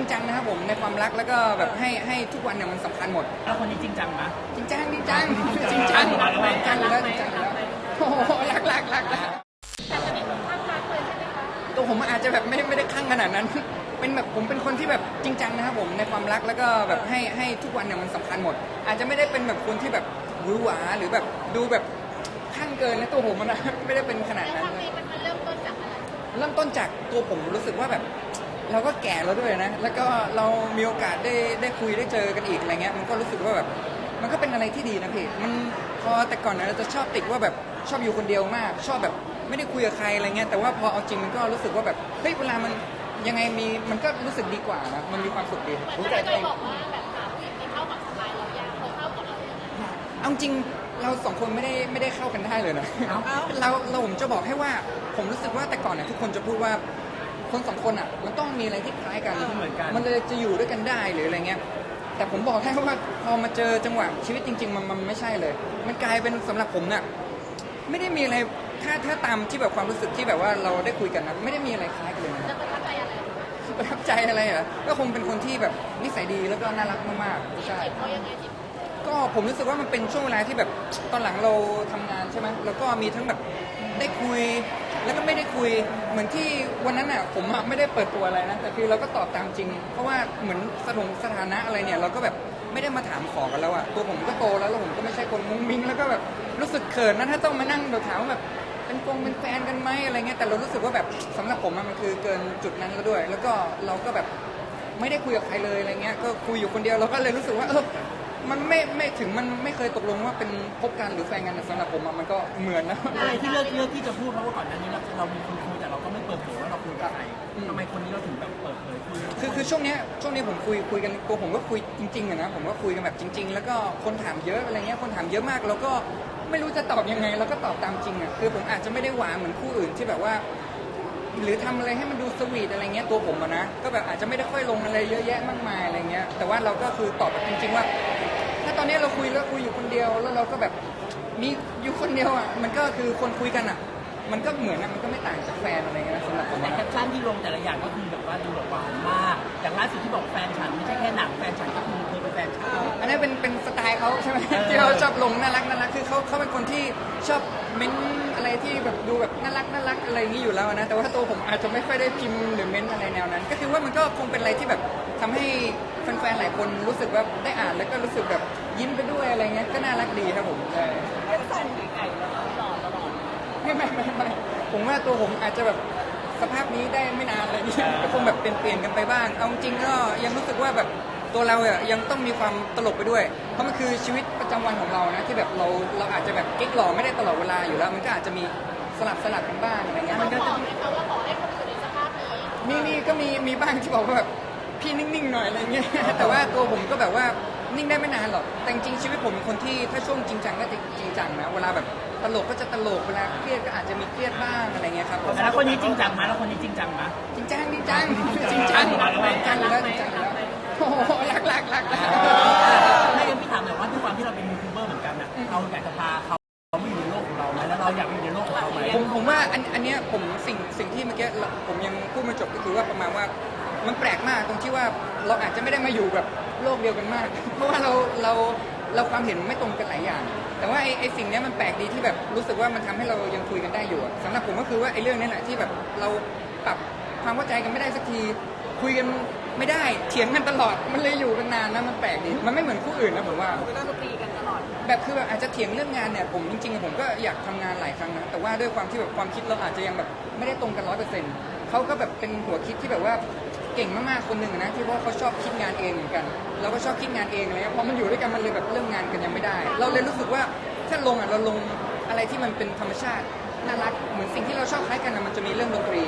ริงจังนะครับผมในความรักแล้วก็แบบให้ให้ทุกวันเนี่ยมันสำคัญหมด แล้วคนนี้จริงจังไหมจริงจังจริงจังจริงจังรักไหมจริงจังอยู่แล้วจริงจังอยู่แล้วโอ้โหรักรักรักรักแต่สนิทข้างรักเลยใช่ไหมคะตัวผมอาจจะแบบไม่ไม่ได้คลั่งขนาดนั้น เป็นแบบผมเป็นคนที่แบบจริงจังนะครับผมในความรักแล้วก็แบบให้ให้ทุกวันเนี่ยมันสำคัญหมด อาจจะไม่ได้เป็นแบบคนที่แบบหวือหวาหรือแบบดูแบบข้างเกินนะตัวผมมันนะไม่ได้เป็นขนาดแล้วนั้นครั้งนะนี้มันมาเริ่มต้นจากอะไร เริ่มต้นจากตัวผมรู้สึกว่าแบบ เราก็แก่แล้วด้วยนะ แล้วก็เรามีโอกาสได้ได้คุยได้เจอกันอีกอะไรเงี้ย มันก็รู้สึกว่าแบบ มันก็เป็นอะไรที่ดีนะพี่ มันพอแต่ก่อนนะเราจะชอบติดว่าแบบชอบอยู่คนเดียวมาก ชอบแบบไม่ได้คุยกับใครอะไรเงี้ย แต่ว่าพอเอาจริงมันก็รู้สึกว่าแบบ เฮ้ยเวลามันยังไงมี มันก็รู้สึกดีกว่านะ มันมีความสุขดีเหมือนที่เคยบอกว่าแบบหาผู้หญิงที่เข้ากับสไตล์เราอยากเคยเข้ากับเราอย่างนั้นเอาจริงเราสองคนไม่ได้ไม่ได้เข้ากันได้เลยนะเราเราผมจะบอกให้ว่าผมรู้สึกว่าแต่ก่อนเนี่ยทุกคนจะพูดว่า คนสองคนอะมันต้องมีอะไรที่คล้ายกัน เหมือนกัน มันเลยจะอยู่ด้วยกันได้หรืออะไรเงี้ย แต่ผมบอกให้ว่าพอมาเจอจังหวะชีวิตจริง ๆ มันมันไม่ใช่เลย มันกลายเป็นสำหรับผมเนี่ยไม่ได้มีอะไรถ้าถ้าตามที่แบบความรู้สึกที่แบบว่าเราได้คุยกันนะไม่ได้มีอะไรคล้ายกันเลยนะ แล้วประทับใจอะไรประทับใจอะไรเหรอก็คงเป็นคนที่แบบนิสัยดีแล้วก็น่ารักมากๆจีบใช่ เขายังไงจีบก็ผมรู้สึกว่ามันเป็นช่วงเวลาที่แบบตอนหลังเราทำงานใช่ไหมแล้วก็มีทั้งแบบ ได้คุย แล้วก็ไม่ได้คุย เหมือนที่วันนั้นอะผมอะไม่ได้เปิดตัวอะไรนะ แต่คือเราก็ตอบตามจริง เพราะว่าเหมือนสถงสถานะอะไรเนี่ย เราก็แบบไม่ได้มาถามขอกันแล้วอะ ตัวผมก็โตแล้วแล้วผมก็ไม่ใช่คนมุ้งมิ้งแล้วก็แบบรู้สึกเขินนะถ้าต้องมานั่งแบบถามว่าแบบเป็นกงเป็นแฟนกันไหมอะไรเงี้ย แต่เรารู้สึกว่าแบบสำหรับผมอะมันคือเกินจุดนั้นแล้วด้วย แล้วก็เราก็แบบไม่ได้คุยกับใครเลยอะไรเงี้ย ก็คุยอยู่คนเดียวเราก็เลยรู้สึกว่าเออ มันไม่ไม่ถึงมันไม่เคยตกลงว่าเป็นคบกันหรือแฟนกันนะสำหรับผมอะมันก็เหมือนนะ อะไรที่เลือกเลือกที่จะพูดเพราะว่าก่อนหน้านี้เราเรามีคนคุยแต่เราก็ไม่เปิดเผยว่าเราคุยกับใครอืม ทำไมคนนี้เราถึงแบบเปิดเผยคุยคือคือช่วงเนี้ยช่วงนี้ผมคุยคุยกันตัวผมก็คุยจริงๆอะนะผมก็คุยกันแบบจริง ๆ แล้วก็คนถามเยอะอะไรเงี้ยคนถามเยอะมาก แล้วก็ไม่รู้จะตอบยังไงเราก็ตอบตามจริงอะคือผมอาจจะไม่ได้หวานเหมือนคู่อื่นที่แบบว่า หรือทำอะไรให้มันดูสวีทอะไรเงี้ยตัวผมอะนะ ก็แบบอาจจะไม่ได้ค่อยลงอะไรเยอะแยะมากมายอะไรเงี้ย แต่ว่าเราก็คือตอบแบบจริงๆว่า ถ้าตอนนี้เราคุยแล้วคุยอยู่คนเดียวแล้วเราก็แบบมีอยู่คนเดียวอะมันก็คือคนคุยกันอะ มันก็เหมือนอะมันก็ไม่ต่างจากแฟนอะไรเงี้ยนะสำหรับผมแต่อะแคปชั่นที่ลงแต่ละอย่างก็คือแบบว่าดูแบบหวานมาก อย่างล่าสุดที่บอกแฟนฉันไม่ใช่แค่หนังแฟนฉันก็คือเธอ แฟนฉันอันนั้นเป็นเป็นสไตล์เขาใช่ไหมเออ ที่เขาชอบลงน่ารักน่ารักคือเขาเขาเป็นคนที่ชอบเม้นอะไรที่แบบดูแบบน่ารักน่ารักอะไรอย่างนี้อยู่แล้วนะแต่ว่าตัวผมอาจจะไม่ค่อยได้พิมพ์หรือเม้นอะไรแนวนั้น ก็คือว่ามันก็คงเป็นอะไรที่แบบทำให้แฟนๆหลายคนรู้สึกว่าได้อ่านแล้วก็รู้สึกแบบยิ้มไปด้วยอะไรเงี้ยก็น่ารักดีครับผมใช่ไม่ไม่ไม่ไม่ผมว่าตัวผมอาจจะแบบสภาพนี้ได้ไม่นานอะไรอย่างเงี้ยก็คงแบบเปลี่ยนเปลี่ยนกันไปบ้างเอาจริงก็ยังรู้สึกว่าแบบ ตัวเราอะยังต้องมีความตลกไปด้วย เพราะมันคือชีวิตประจำวันของเรานะที่แบบเราเราอาจจะแบบกิ๊กหล่อไม่ได้ตลอดเวลาอยู่แล้ว มันก็อาจจะมีสลับสลับกันบ้างอะไรเงี้ยเขาบอกไหมคะว่าขอให้คนอยู่ในสภาพนี้มีมีก็มีมีบ้างที่บอกว่าแบบพี่นิ่งๆหน่อยอะไรเงี้ย แต่ว่าตัวผมก็แบบว่านิ่งได้ไม่นานหรอกแต่จริงๆชีวิตผมเป็นคนที่ถ้าช่วงจริงจังก็จะจริงจังนะเวลาแบบตลกก็จะตลกเวลาเครียดก็อาจจะมีเครียดบ้างอะไรเงี้ยครับผมแต่แล้วคนนี้จริงจังไหมแล้วคนนี้จริงจังไหม เราอาจจะไม่ได้มาอยู่แบบโลกเดียวกันมาก เพราะว่าเราเราเราความเห็นไม่ตรงกันหลายอย่าง แต่ว่าไอ้ไอ้สิ่งเนี้ยมันแปลกดีที่แบบรู้สึกว่ามันทำให้เรายังคุยกันได้อยู่อะสำหรับผมก็คือว่าไอ้เรื่องนี้แหละที่แบบเราปรับความเข้าใจกันไม่ได้สักทีคุยกันไม่ได้เถียงกันตลอดมันเลยอยู่กันนานนะมันแปลกดีมันไม่เหมือนคู่อื่นนะผมว่า ก็คือตีกันตลอด แบบคือแบบอาจจะเถียงเรื่องงานเนี่ยผมจริงๆอะผมก็อยากทำงานหลายครั้งนะแต่ว่าด้วยความที่แบบความคิดเราอาจจะยังแบบไม่ได้ตรงกันร้อยเปอร์เซ็นต์เขาก็แบบเป็นหัวคิดที่แบบว่าเก่งมากๆคนหนึ่งอะนะที่ว่าเขาชอบคิดงานเองเหมือนกันเราก็ชอบคิดงานเองอะไรเงี้ยพอมันอยู่ด้วยกันมันเลยแบบเรื่องงานกันยังไม่ได้ เราเลยรู้สึกว่าถ้าลงอะเราลงอะไรที่มันเป็นธรรมชาติน่ารักเหมือนสิ่งที่เราชอบคล้ายกันนะมันจะมีเรื่องดนตรี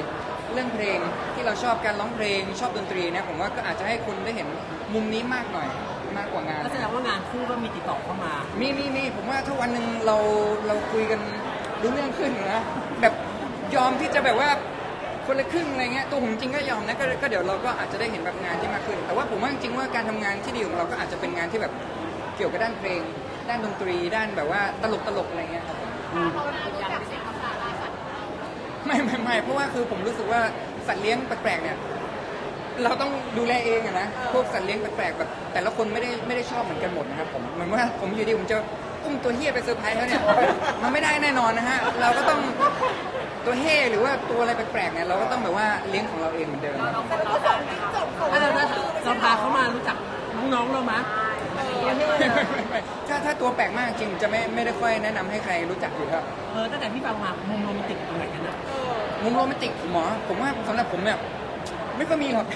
เรื่องเพลงที่เราชอบการร้องเพลงชอบดนตรีเนี่ยผมว่าก็อาจจะให้คุณได้เห็นมุมนี้มากหน่อยมากกว่างาน ก็แสดงว่างานคู่ก็มีติดต่อเข้ามา มีมีมีผมว่าถ้าวันหนึ่งเราเราคุยกันรู้เรื่องขึ้นนะแบบยอมที่จะแบบว่า คนละครึ่งอะไรเงี้ยตัวผมจริงก็ยอมนะก็ก็เดี๋ยวเราก็อาจจะได้เห็นแบบงานที่มากขึ้น แต่ว่าผมว่าจริงๆว่าการทำงานที่ดีของเราก็อาจจะเป็นงานที่แบบเกี่ยวกับด้านเพลง ด้านดนตรี ด้านแบบว่าตลกตลกๆอะไรเงี้ยครับผม เขาน่ารู้จักสิ่งภาษาลาสัตว์ไม่ไม่ไม่เพราะว่าคือผมรู้สึกว่าสัตว์เลี้ยงแปลกๆเนี่ยเราต้องดูแลเองอะนะพวกสัตว์เลี้ยงแปลกๆแบบแต่ละคนไม่ได้ไม่ได้ชอบเหมือนกันหมดนะครับผมเหมือนว่าผมอยู่ดีผมจะอุ้มตัวเฮียไปเซอร์ไพรส์เขาเนี่ยมันไม่ได้แน่นอนนะฮะเราก็ต้อง ตัวเฮหรือว่าตัวอะไรแปลกๆเนี่ยเราก็ต้องแบบว่าเลี้ยงของเราเองเหมือนเดิมถ้าเราถ้าเราพาเขามารู้จักน้องๆเรามะถ้าถ้าตัวแปลกมากจริงจะไม่ไม่ได้ค่อยแนะนำให้ใครรู้จักอยู่ครับ เออตั้งแต่พี่ฟังมามุมโรแมนติกตรงไหนกันนะมุมโรแมนติกหมอผมว่าสำหรับผมเนี่ยไม่ค่อยมีหรอก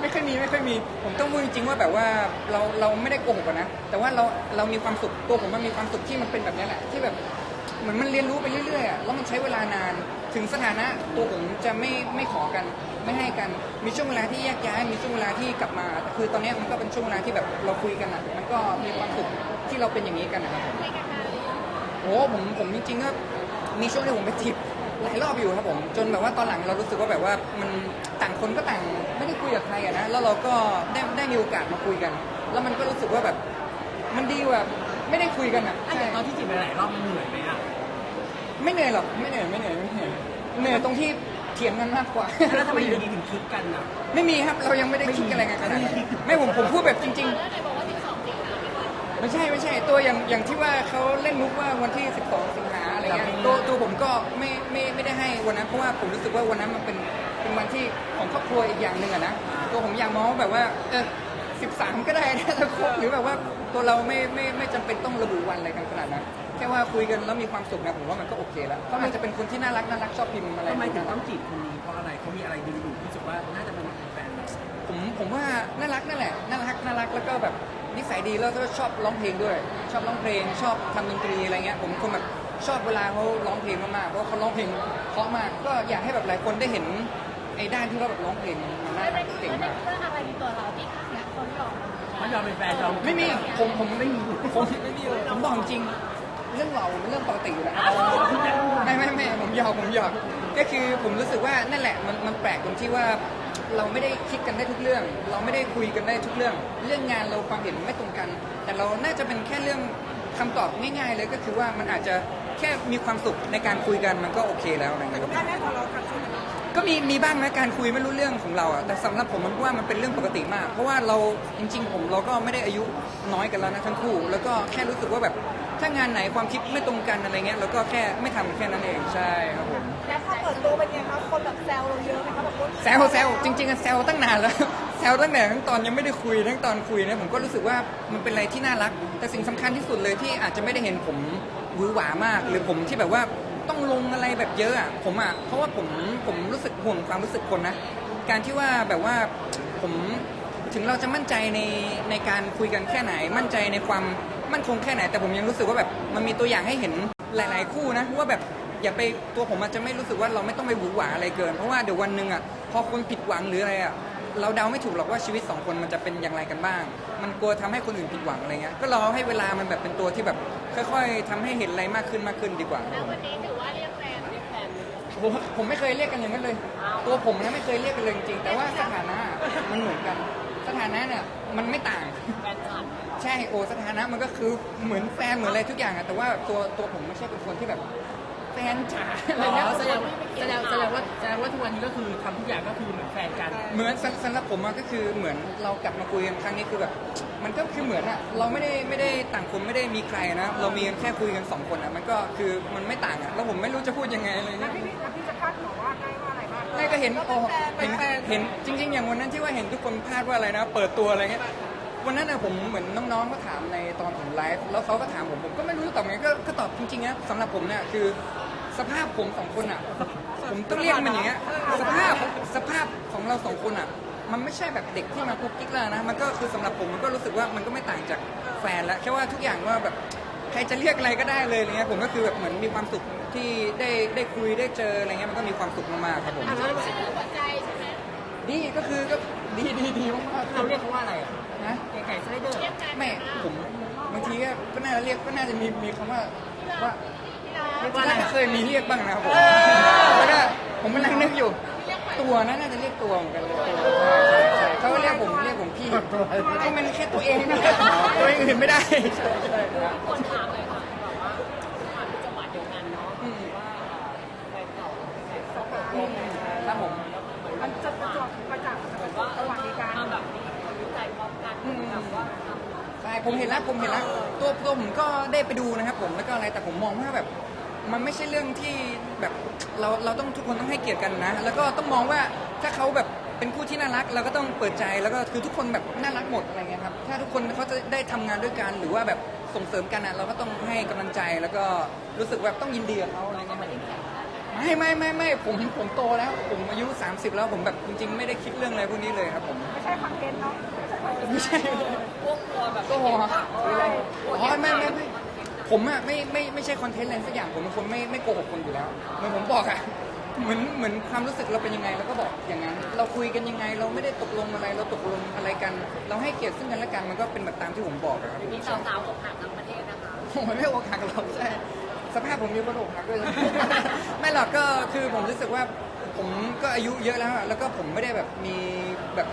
ไม่ค่อยมีไม่ค่อยมี ผมต้องพูดจริงๆว่าแบบว่าเราเราไม่ได้โกหกอะนะ แต่ว่าเราเรามีความสุขตัวผมมันมีความสุขที่มันเป็นแบบนี้แหละที่แบบ เหมือนมันเรียนรู้ไปเรื่อยๆอะแล้วมันใช้เวลานาน ถึงสถานะตัวผมจะไม่ไม่ขอกัน ไม่ให้กัน มีช่วงเวลาที่แยกย้าย มีช่วงเวลาที่กลับมาแต่คือตอนเนี้ยมันก็เป็นช่วงเวลาที่แบบเราคุยกันอะมันก็มีความสุขที่เราเป็นอย่างนี้กันนะครับผมคุยกันนานหรือยังโอ้ผมผมจริงๆก็มีช่วงที่ผมไปจีบหลายรอบอยู่ครับผม จนแบบว่าตอนหลังเรารู้สึกว่าแบบว่ามันต่างคนก็ต่างไม่ได้คุยกับใครอะนะแล้วเราก็ได้ได้มีโอกาสมาคุยกัน แล้วมันก็รู้สึกว่าแบบมันดีกว่าไม่ได้คุยกันอะอะใช่แต่ตอนที่จีบไปหลายรอบมันเหนื่อยไหมอะ ไม่เหนื่อยหรอกไม่เหนื่อยไม่เหนื่อยไม่เหนื่อยเหนื่อยตรงที่เถียงกันมากกว่า แล้วทำไมอยู่ดีถึงคิดกันอะ ไม่มีครับเรายังไม่ได้คิดอะไรกันขนาดนั้นไม่ผมผมพูดแบบจริง ๆ แล้วไหนบอกว่า12สิงหาไม่วันไม่ใช่ไม่ใช่ตัวอย่างอย่างที่ว่าเขาเล่นมุกว่าวันที่ 12 สิงหาอะไรเงี้ยตัวตัวผมก็ไม่ไม่ไม่ได้ให้วันนั้นเพราะว่าผมรู้สึกว่าวันนั้นมันเป็นเป็นวันที่ของครอบครัวอีกอย่างหนึ่งอะนะตัวผมอยากมองว่าแบบว่าเออ 13 ก็ได้นะถ้าครบหรือแบบว่าตัวเราไม่ไม่ไม่จำเป็นต้องระบุวันอะไรกันขนาดนั้นแค่ว่าคุยกันแล้วมีความสุขนะผมว่ามันก็โอเคแล้วเขาอาจจะเป็นคนที่น่ารักน่ารักชอบพิมพ์อะไรทำไมถึงต้องจีบคนนี้เพราะอะไรเขามีอะไรดึงดูดรู้สึกว่าน่าจะเป็นแฟนเราผมผมว่าน่ารักนั่นแหละน่ารักน่ารักแล้วก็แบบนิสัยดีแล้วก็ชอบร้องเพลงด้วย ชอบร้องเพลง ชอบทำดนตรีอะไรเงี้ยผมเป็นคนแบบชอบเวลาเขาร้องเพลงมากๆเพราะว่าเขาร้องเพลงเพราะมากก็อยากให้แบบหลายคนได้เห็นไอ้ด้านที่เขาแบบร้องเพลงมันน่ารักเก่งมากเรื่องอะไรในตัวเราที่ เนี่ยคนยอมเขายอมเป็นแฟนยอมไม่มีผมผมไม่มีผมไม่มีเลยผมบอกจริง เรื่องเราเป็นเรื่องปกติอยู่แล้วไม่ไม่ไม่ผมหยอกผมหยอกก็คือผมรู้สึกว่านั่นแหละมันมันแปลกตรงที่ว่าเราไม่ได้คิดกันได้ทุกเรื่อง เราไม่ได้คุยกันได้ทุกเรื่อง เรื่องงานเราความเห็นไม่ตรงกัน แต่เราน่าจะเป็นแค่เรื่องคำตอบง่าย ๆ เลยก็คือว่ามันอาจจะแค่มีความสุขในการคุยกันมันก็โอเคแล้วนะครับ ก็มีมีบ้างนะการคุยไม่รู้เรื่องของเราอะแต่สำหรับผมมันว่ามันเป็นเรื่องปกติมาก เพราะว่าเราจริง ๆ ผมเราก็ไม่ได้อายุน้อยกันแล้วนะทั้งคู่ แล้วก็แค่รู้สึกว่าแบบถ้างานไหนความคิดไม่ตรงกันอะไรเงี้ยเราก็แค่ไม่ทำแค่นั้นเองใช่ครับผมแล้วพอเปิดตัวเป็นไงคะคนแบบแซวเราเยอะไหมคะแบบว่าแซวแซวจริงๆอะแซวตั้งนานแล้ว แซวตั้งแต่ทั้งตอนยังไม่ได้คุยทั้งตอนคุยเนี่ยผมก็รู้สึกว่ามันเป็นอะไรที่น่ารัก แต่สิ่งสำคัญที่สุดเลยที่อาจจะไม่ได้เห็นผมหวือหวามาก หรือผมที่แบบว่า ต้องลงอะไรแบบเยอะอะผมอะเพราะว่าผมผมรู้สึกห่วงความรู้สึกคนนะการที่ว่าแบบว่าผมถึงเราจะมั่นใจในในการคุยกันแค่ไหน มั่นใจในความมั่นคงแค่ไหน แต่ผมยังรู้สึกว่าแบบมันมีตัวอย่างให้เห็นหลาย ๆ คู่นะว่าแบบอย่าไปตัวผมอาจจะไม่รู้สึกว่าเราไม่ต้องไปหวือหวาอะไรเกิน เพราะว่าเดี๋ยววันหนึ่งอะพอคนผิดหวังหรืออะไรอะ เราเดาไม่ถูกหรอกว่าชีวิตสองคนมันจะเป็นอย่างไรกันบ้าง มันกลัวทำให้คนอื่นผิดหวังอะไรเงี้ย ก็รอให้เวลามันแบบเป็นตัวที่แบบค่อยๆทำให้เห็นอะไรมากขึ้นมากขึ้นดีกว่าแล้ววันนี้ถือว่าเรียกแฟนเรียกแฟนผมผมไม่เคยเรียกกันอย่างนั้นเลย ตัวผมนะไม่เคยเรียกกันเลยจริงๆ แต่ว่าสถานะมันเหมือนกัน สถานะเนี่ยมันไม่ต่างแฟนฉันใช่โอสถานะมันก็คือเหมือนแฟนเหมือนอะไรทุกอย่างอะแต่ว่าตัวตัวผมไม่ใช่เป็นคนที่แบบแฟนจ๋าอะไรอ๋เงี้ยอแสดงว่าแสดงแสดงว่าแสดงว่าทุกวันนี้ก็คือทำทุกอย่างก็คือเหมือนแฟนกัน เหมือนสำสำหรับผมอะก็คือเหมือนเรากลับมาคุยกันครั้งนี้คือแบบมันก็คือเหมือนอะเราไม่ได้ไม่ได้ต่างคนไม่ได้มีใครนะเรามีกันแค่คุยกันสองคนอะมันก็คือมันไม่ต่างอะแล้วผมไม่รู้จะพูดยังไงอะไรเงี้ยพี่แล้วพี่จะคาดหวังว่าได้ว่าอะไรบ้างไม่ก็เห็นก็โอ้เป็นแฟนเห็นเป็นแฟนเห็นจริง ๆ อย่างวันนั้นที่ว่าเห็นทุกคนพลาดว่าอะไรนะ เปิดตัวอะไรเงี้ยวันนั้นนะผมเหมือนน้องๆก็ถามในตอนผมไลฟ์แล้วเขาก็ถามผมผมก็ไม่รู้จะตอบไงก็ก็ตอบจริงๆนะสำหรับผมเนี่ยคือ สภาพผมสองคนอะ ผมต้องเรียกมันอย่างเงี้ย สภาพสภาพของเราสองคนอะ มันไม่ใช่แบบเด็กที่มาคุกกิ๊กแล้วนะ มันก็คือสำหรับผมมันก็รู้สึกว่ามันก็ไม่ต่างจากแฟนแล้วแค่ว่าทุกอย่างว่าแบบใครจะเรียกอะไรก็ได้เลยอะไรเงี้ย ผมก็คือแบบเหมือนมีความสุขที่ได้ได้คุยได้เจออะไรเงี้ยมันก็มีความสุขมากๆครับผมชื่อหัวใจใช่ไหมดีก็คือก็ดีดีดีมากๆเราเรียกเขาว่าอะไรอะนะ ไก่ไก่สไลเดอร์ เรียกแฟนไม่ผมบางทีก็ก็น่าจะเรียกก็น่าจะมีมีคำว่าว่าที่ ว่าอะไร น่เคยมีเรียกบ้างนะครับผมก็ผมมันนั่งนึกอยู่ ตัวนะน่าจะเรียกตัวเหมือนกันเลยเขาเรียกผมเรียกผมพี่ก็มันแค่ตัวเองนะตัวเอื่นไม่ได้คนถามเลยค่ะแบบว่าถามที่จังหวัดเดียวกันเนาะว่าแฟนเก่าแฟนเาองแนเก่าผมมันจะประจวบประจักษ์กับว่าเออมามาแบบรู้ใจพร้อมกันแบบว่าใช่ผมเห็นแล้วผมเห็นแล้วตัวตัวผมก็ได้ไปดูนะครับผมแล้วก็อะไรแต่ผมมองว่าแบบ มันไม่ใช่เรื่องที่แบบเราเราต้องทุกคนต้องให้เกียรติกันนะ แล้วก็ต้องมองว่าถ้าเขาแบบเป็นคู่ที่น่ารักเราก็ต้องเปิดใจแล้วก็คือทุกคนแบบน่ารักหมดอะไรเงี้ยครับถ้าทุกคนเขาจะได้ทำงานด้วยกันหรือว่าแบบส่งเสริมกันนะเราก็ต้องให้กำลังใจแล้วก็รู้สึกแบบต้องยินดีกับเขาอะไรเงี้ยครับไม่ไม่ไม่ไม่ผมผมโตแล้ว ผมอายุ 30 แล้วผมแบบจริง ๆ ไม่ได้คิดเรื่องอะไรพวกนี้เลยครับผม ไม่ใช่คอนเทนต์เนาะไม่ใช่คอนเทนต์ไม่ใช่พวกตัวแบบก็หัวอ๋อไม่ไม่ไม่ ผมอะไม่ไม่ไม่ใช่คอนเทนต์อะไรสักอย่างผมเป็นคนไม่ไม่โกหกคนอยู่แล้วเหมือนผมบอกอะเหมือนเหมือนความรู้สึกเราเป็นยังไงเราก็บอกอย่างนั้น เราคุยกันยังไง เราไม่ได้ตกลงอะไร เราตกลงอะไรกัน เราให้เกียรติซึ่งกันและกันมันก็เป็นแบบตามที่ผมบอกอะครับมีสาวๆอกหักทั้งประเทศนะคะผมไม่อกหักหรอกใช่สภาพผมมีคนอกหักด้วยไม่หรอกก็คือผมรู้สึกว่าผมก็อายุเยอะแล้วอะแล้วก็ผมไม่ได้แบบมีแบบ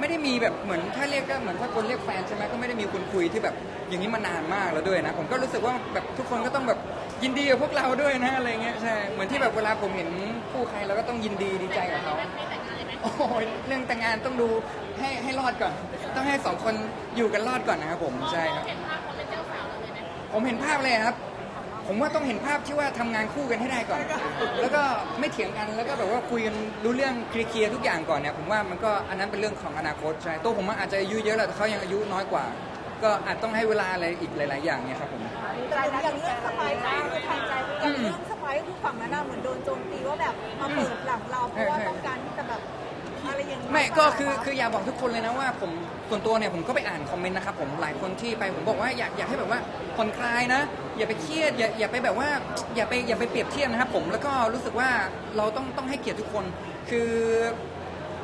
ไม่ได้มีแบบเหมือนถ้าเรียกก็เหมือนถ้าคนเรียกแฟนใช่ไหมก็ไม่ได้มีคนคุยที่แบบอย่างนี้มานานมากแล้วด้วยนะ ผมก็รู้สึกว่าแบบทุกคนก็ต้องแบบยินดีกับพวกเราด้วยนะอะไรเงี้ยใช่เหมือนที่แบบเวลาผมเห็นคู่ใครเราก็ต้องยินดีดีใจกับเขาไม่แต่งงานเลยไหมโอ้ยเรื่องแต่งงานต้องดูให้ให้รอดก่อน ต้องให้สองคนอยู่กันรอดก่อนนะครับผมใช่ครับผมเห็นภาพเลยครับ ผมว่าต้องเห็นภาพที่ว่าทำงานคู่กันให้ได้ก่อน แล้วก็ไม่เถียงกันแล้วก็แบบว่าคุยกันรู้เรื่องเคลียร์ๆทุกอย่างก่อนเนี่ยผมว่ามันก็อันนั้นเป็นเรื่องของอนาคตใช่ตัวผมอาจจะอายุเยอะแหละแต่เขายังอายุน้อยกว่า ก็อาจต้องให้เวลาอะไรอีกหลาย ๆ อย่างเนี่ยครับผม แต่อย่างเรื่องสไปซ์ก็คือทางใจอย่างเรื่องสไปซ์คือฝั่งนั้นน่ะเหมือนโดนโจมตีว่าแบบมาเปิดหลังเราเพราะว่าต้องการที่จะแบบ อะไรอย่างนี้ไม่ก็คือคืออยากบอกทุกคนเลยนะว่าผมส่วนตัวเนี่ยผมก็ไปอ่านคอมเมนต์นะครับผมหลายคนที่ไปผมบอกว่าอยากอยากให้แบบว่าผ่อนคลายนะ อย่าไปเครียดอย่าอย่าไปแบบว่าอย่าไปอย่าไปเปรียบเทียบนะครับผมแล้วก็รู้สึกว่าเราต้องต้องให้เกียรติทุกคน คือ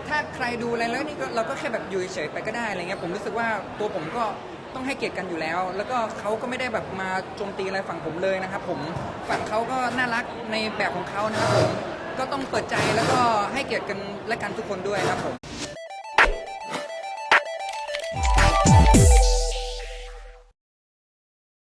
ถ้าใครดูอะไรแล้วนี่ก็เราก็แค่แบบอยู่เฉยๆไปก็ได้อะไรเงี้ยผมรู้สึกว่าตัวผมก็ต้องให้เกียรติกันอยู่แล้ว แล้วก็เขาก็ไม่ได้แบบมาโจมตีอะไรฝั่งผมเลยนะครับผมฝั่งเขาก็น่ารักในแบบของเขานะครับผม ก็ต้องเปิดใจแล้วก็ให้เกียรติกันและกันทุกคนด้วยครับผม